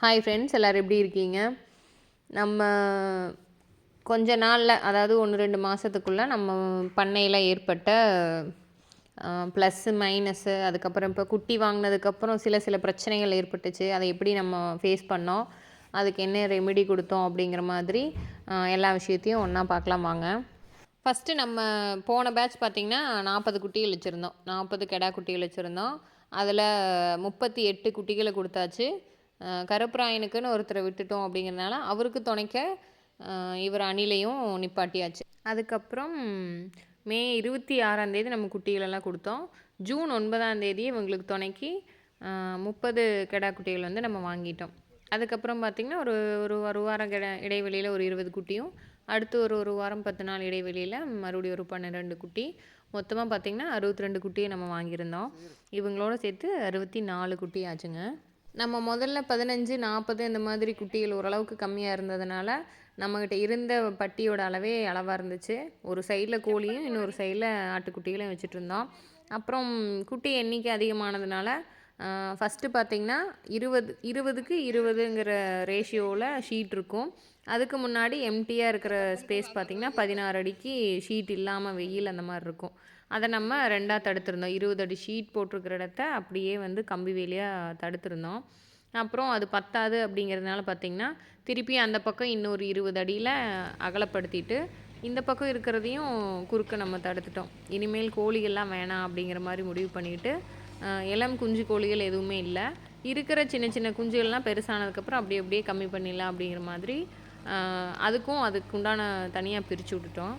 Hi friends எல்லோரும் எப்படி இருக்கீங்க? நம்ம கொஞ்ச நாளில் அதாவது ஒன்று ரெண்டு மாதத்துக்குள்ளே நம்ம பண்ணையில் ஏற்பட்ட ப்ளஸ்ஸு மைனஸ்ஸு அதுக்கப்புறம் இப்போ குட்டி வாங்கினதுக்கப்புறம் சில சில பிரச்சனைகள் ஏற்பட்டுச்சு. அதை எப்படி நம்ம ஃபேஸ் பண்ணோம்? அதுக்கு என்ன ரெமெடி கொடுத்தோம் அப்படிங்கிற மாதிரி எல்லா விஷயத்தையும் ஒன்றா பார்க்கலாம் வாங்க. ஃபஸ்ட்டு நம்ம போன பேட்ச் பார்த்திங்கன்னா நாற்பது குட்டிகள் வச்சுருந்தோம் நாற்பது கெடா குட்டிகள் வச்சுருந்தோம் அதில் முப்பத்தி எட்டு குட்டிகளை கொடுத்தாச்சு. கருப்பராயனுக்குன்னு ஒருத்தரை விட்டுட்டோம் அப்படிங்கிறனால அவருக்கு துணைக்க இவர் அணிலையும் நிப்பாட்டியாச்சு. அதுக்கப்புறம் மே இருபத்தி ஆறாந்தேதி நம்ம குட்டிகளெல்லாம் கொடுத்தோம். ஜூன் ஒன்பதாந்தேதி இவங்களுக்கு துணைக்கி முப்பது கெடா குட்டிகள் வந்து நம்ம வாங்கிட்டோம். அதுக்கப்புறம் பார்த்திங்கன்னா ஒரு ஒரு ஒரு வாரம் கிட இடைவெளியில் ஒரு இருபது குட்டியும் அடுத்து ஒரு ஒரு வாரம் பத்து நாள் இடைவெளியில் மறுபடியும் ஒரு பன்னிரெண்டு குட்டி மொத்தமாக பார்த்திங்கன்னா அறுபத்தி ரெண்டு குட்டியை நம்ம வாங்கியிருந்தோம். இவங்களோட சேர்த்து அறுபத்தி நாலு குட்டி ஆச்சுங்க. நம்ம முதல்ல பதினஞ்சு நாற்பது இந்த மாதிரி குட்டிகள் ஓரளவுக்கு கம்மியாக இருந்ததுனால நம்மக்கிட்ட இருந்த பட்டியோட அளவே அளவாக இருந்துச்சு. ஒரு சைடில் கோழியும் இன்னொரு சைடில் ஆட்டுக்குட்டிகளையும் வச்சுட்டு இருந்தோம். அப்புறம் குட்டி எண்ணிக்கை அதிகமானதுனால ஃபஸ்ட்டு பார்த்திங்கன்னா இருபது இருபதுக்கு இருபதுங்கிற ரேஷியோவில் ஷீட் இருக்கும். அதுக்கு முன்னாடி எம்டியாக இருக்கிற ஸ்பேஸ் பார்த்திங்கன்னா பதினாறு அடிக்கு ஷீட் இல்லாமல் வெயில் அந்த மாதிரி இருக்கும். அதை நம்ம ரெண்டாக தடுத்துருந்தோம். இருபது அடி ஷீட் போட்டிருக்கிற இடத்த அப்படியே வந்து கம்பி வேலியாக தடுத்திருந்தோம். அப்புறம் அது பத்தாது அப்படிங்கிறதுனால பார்த்திங்கன்னா திருப்பி அந்த பக்கம் இன்னொரு இருபது அடியில் அகலப்படுத்திட்டு இந்த பக்கம் இருக்கிறதையும் குறுக்க நம்ம தடுத்துட்டோம். இனிமேல் கோழிகள்லாம் வேணாம் அப்படிங்கிற மாதிரி முடிவு பண்ணிட்டு இளம் குஞ்சு கோழிகள் எதுவுமே இல்லை. இருக்கிற சின்ன சின்ன குஞ்சுகள்லாம் பெருசானதுக்கப்புறம் அப்படியே அப்படியே கம்மி பண்ணிடலாம் அப்படிங்கிற மாதிரி அதுக்கும் அதுக்குண்டான தனியாக பிரித்து விட்டுட்டோம்.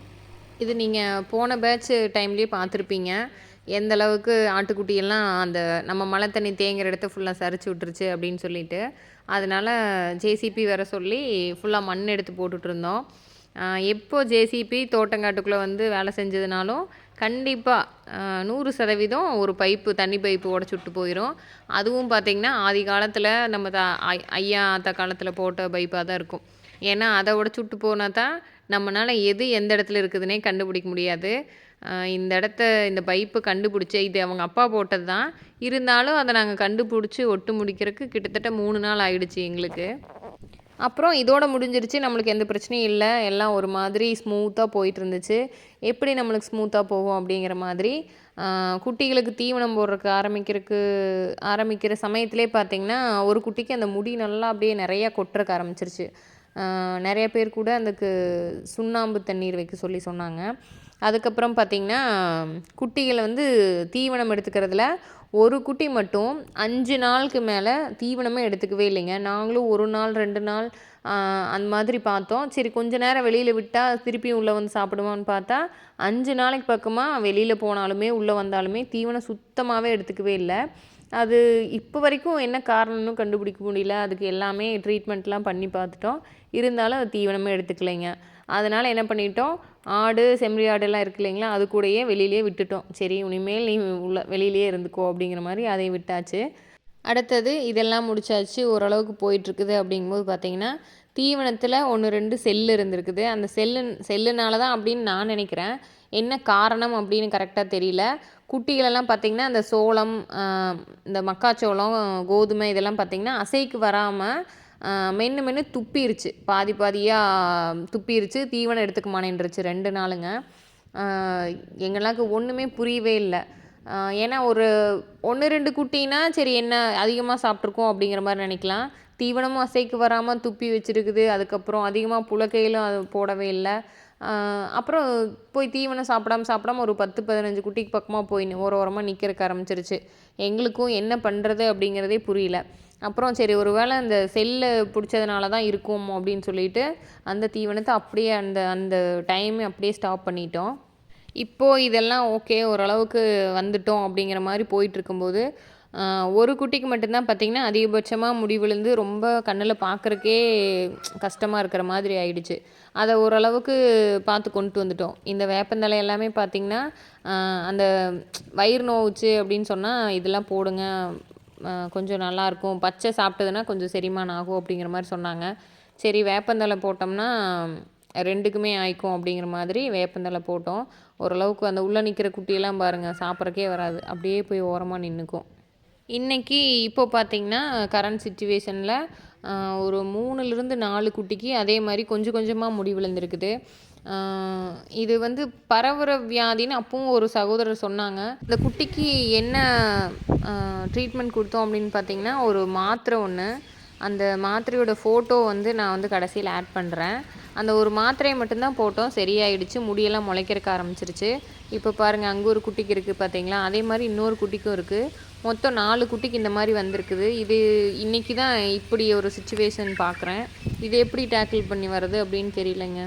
இது நீங்கள் போன பேட்ச் டைம்லேயே பார்த்துருப்பீங்க. எந்த அளவுக்கு ஆட்டுக்குட்டியெல்லாம் அந்த நம்ம மழை தண்ணி தேங்குற இடத்த ஃபுல்லாக சரிச்சு விட்டுருச்சு அப்படின்னு சொல்லிட்டு. அதனால் ஜேசிபி வர சொல்லி ஃபுல்லாக மண் எடுத்து போட்டுட்ருந்தோம் எப்போ ஜேசிபி தோட்டங்காட்டுக்குள்ளே வந்து வேலை செஞ்சதுனாலும் கண்டிப்பாக நூறு சதவீதம் ஒரு பைப்பு தண்ணி பைப்பு உடச்சி விட்டு போயிடும் அதுவும் பார்த்திங்கன்னா ஆதி காலத்தில் நம்ம த ஐ- ஐயா அத்த காலத்தில் போட்ட பைப்பாக தான் இருக்கும். ஏன்னா அதை உடச்சி விட்டு போனால் தான் நம்மளால் எது எந்த இடத்துல இருக்குதுன்னே கண்டுபிடிக்க முடியாது. இந்த இடத்த இந்த பைப்பு கண்டுபிடிச்ச இது அவங்க அப்பா போட்டது தான். இருந்தாலும் அதை நாங்கள் கண்டுபிடிச்சி ஒட்டு முடிக்கிறதுக்கு கிட்டத்தட்ட மூணு நாள் ஆயிடுச்சு எங்களுக்கு. அப்புறம் இதோட முடிஞ்சிருச்சு. நம்மளுக்கு எந்த பிரச்சனையும் இல்லை. எல்லாம் ஒரு மாதிரி ஸ்மூத்தாக போயிட்டு இருந்துச்சு எப்படி நம்மளுக்கு ஸ்மூத்தாக போகும் அப்படிங்கிற மாதிரி குட்டிகளுக்கு தீவனம் போடுறதுக்கு ஆரம்பிக்கிறதுக்கு ஆரம்பிக்கிற சமயத்திலே பார்த்திங்கன்னா ஒரு குட்டிக்கு அந்த முடி நல்லா அப்படியே நிறையா கொட்டுறக்கு ஆரம்பிச்சிருச்சு. நிறைய பேர் கூட அந்த சுண்ணாம்பு தண்ணீர் வைக்க சொல்லி சொன்னாங்க. அதுக்கப்புறம் பார்த்திங்கன்னா குட்டிகளை வந்து தீவனம் எடுத்துக்கிறதுல ஒரு குட்டி மட்டும் அஞ்சு நாளுக்கு மேலே தீவனமே எடுத்துக்கவே இல்லைங்க. நாங்களும் ஒரு நாள் ரெண்டு நாள் அந்த மாதிரி பார்த்தோம். சரி கொஞ்ச நேரம் வெளியில் விட்டால் திருப்பியும் உள்ளே வந்து சாப்பிடுவான்னு பார்த்தா அஞ்சு நாளைக்கு பக்கமாக வெளியில் போனாலுமே உள்ளே வந்தாலுமே தீவனம் சுத்தமாகவே எடுத்துக்கவே இல்லை. அது இப்போ வரைக்கும் என்ன காரணம்னு கண்டுபிடிக்க முடியல. அதுக்கு எல்லாமே ட்ரீட்மெண்ட்லாம் பண்ணி பார்த்துட்டோம். இருந்தாலும் அது தீவனமே எடுத்துக்கலைங்க. அதனால் என்ன பண்ணிட்டோம்? ஆடு செம்மறி ஆடெல்லாம் இருக்கு இல்லைங்களா? அது கூடயே வெளியிலேயே விட்டுட்டோம். சரி இனிமேல் நீ உள்ள வெளியிலேயே இருந்துக்கோ அப்படிங்கிற மாதிரி அதை விட்டாச்சு. அடுத்தது இதெல்லாம் முடிச்சாச்சு. ஓரளவுக்கு போயிட்டுருக்குது அப்படிங்கும்போது பார்த்தீங்கன்னா தீவனத்தில் ஒன்று ரெண்டு செல்லு இருந்திருக்குது. அந்த செல்லு செல்லுனால தான் அப்படின்னு நான் நினைக்கிறேன். என்ன காரணம் அப்படின்னு கரெக்டாக தெரியல. குட்டிகளெல்லாம் பார்த்திங்கன்னா அந்த சோளம் இந்த மக்காச்சோளம் கோதுமை இதெல்லாம் பார்த்திங்கன்னா அசைக்கு வராமல் மென்று மென்று துப்பிருச்சு. பாதி பாதியாக துப்பிருச்சு. தீவனம் எடுத்துக்க மாட்டேன்ருச்சு ரெண்டு நாளுங்க. எங்களுக்கு ஒன்றுமே புரியவே இல்லை. ஏன்னா ஒரு ஒன்று ரெண்டு குட்டினா சரி என்ன அதிகமாக சாப்பிட்ருக்கோம் அப்படிங்கிற மாதிரி நினைக்கலாம். தீவனமும் அசைக்கு வராமல் துப்பி வச்சுருக்குது. அதுக்கப்புறம் அதிகமாக புலக்கையிலும் அது போடவே இல்லை. அப்புறம் போய் தீவனம் சாப்பிடாம சாப்பிடாம ஒரு பத்து பதினஞ்சு குட்டிக்கு பக்கமாக போய் ஓர ஓரமாக நிற்கிறக்கு ஆரம்பிச்சிருச்சு. எங்களுக்கும் என்ன பண்ணுறது அப்படிங்கிறதே புரியல. அப்புறம் சரி ஒரு வேளை அந்த செல்லு பிடிச்சதுனால தான் இருக்கும் அப்படின்னு சொல்லிட்டு அந்த தீவனத்தை அப்படியே அந்த அந்த டைம் அப்படியே ஸ்டாப் பண்ணிட்டோம். இப்போது இதெல்லாம் ஓகே ஓரளவுக்கு வந்துட்டோம் அப்படிங்கிற மாதிரி போயிட்டுருக்கும்போது ஒரு குட்டிக்கு மட்டும்தான் பார்த்திங்கன்னா அதிகபட்சமாக முடி விழுந்து ரொம்ப கண்ணில் பார்க்குறக்கே கஷ்டமாக இருக்கிற மாதிரி ஆயிடுச்சு. அதை ஓரளவுக்கு பார்த்து கொண்டு வந்துட்டோம். இந்த வேப்பந்தலை எல்லாமே பார்த்திங்கன்னா அந்த வயிறு நோவுச்சு அப்படின்னு சொன்னால் இதெல்லாம் போடுங்க கொஞ்சம் நல்லாயிருக்கும். பச்சை சாப்பிட்டதுன்னா கொஞ்சம் செரிமானம் ஆகும் அப்படிங்கிற மாதிரி சொன்னாங்க. சரி வேப்பந்தலை போட்டோம்னா ரெண்டுக்குமே ஆயிக்கும் அப்படிங்கிற மாதிரி வேப்பந்தலை போட்டோம். ஓரளவுக்கு அந்த உள்ளே நிற்கிற குட்டியெல்லாம் பாருங்கள் சாப்பிட்றக்கே வராது. அப்படியே போய் ஓரமாக நின்றுக்கும் இன்றைக்கி இப்போ பார்த்திங்கன்னா கரண்ட் சுச்சுவேஷனில் ஒரு மூணுலேருந்து நாலு குட்டிக்கு அதே மாதிரி கொஞ்சம் கொஞ்சமாக முடி விழுந்திருக்குது. இது வந்து பரவுற வியாதின்னு அப்பவும் ஒரு சகோதரர் சொன்னாங்க. இந்த குட்டிக்கு என்ன ட்ரீட்மெண்ட் கொடுத்தோம் அப்படின்னு பார்த்தீங்கன்னா ஒரு மாத்திரை ஒன்று அந்த மாத்திரையோட ஃபோட்டோ வந்து நான் வந்து கடைசியில் ஆட் பண்ணுறேன் அந்த ஒரு மாத்திரையை மட்டும்தான் போட்டோம். சரியாயிடுச்சு. முடியெல்லாம் முளைக்கிறக்க ஆரம்பிச்சிருச்சு. இப்போ பாருங்கள் அங்கே ஒரு குட்டிக்கு இருக்குது பார்த்தீங்களா அதே மாதிரி இன்னொரு குட்டிக்கும் இருக்குது மொத்தம் நாலு குட்டிக்கு இந்த மாதிரி வந்திருக்குது. இது இன்றைக்கி தான் இப்படி ஒரு சுச்சுவேஷன் பார்க்குறேன் இது எப்படி டேக்கிள் பண்ணி வர்றது அப்படின்னு தெரியலங்க.